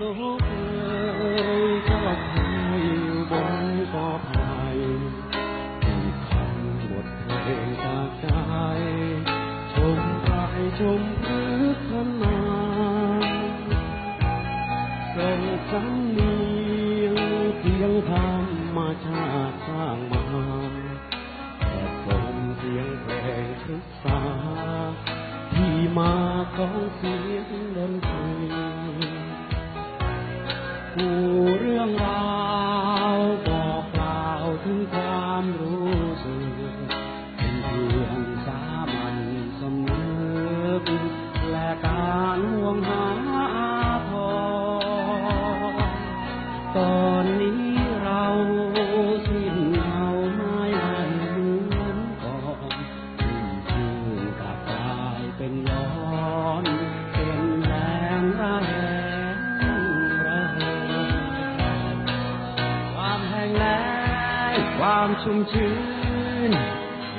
นกเอ่ยชอบไทยอยู่บนกอไผ่ที่คำบทเพลงจากใจชมไร่ชมพืชพันนาส่งสำเนียงเพียงธรรมชาติสร้างมาแต่ผมเสียงเพลงศึกษาที่มาของเสียงดนตรี ผู้เรื่องราวบอกกล่าวถึงความรู้สึกเป็นเพียงสามัญสำนึกและการห่วงหาพอตอนนี้ ความชุ่มชื้น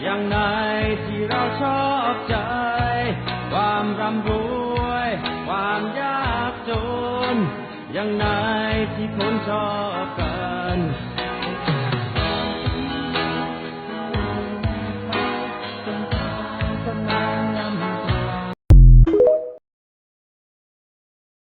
อย่างไหนที่เราชอบใจ ความร่ำรวย ความยากจน อย่างไหนที่คนชอบกัน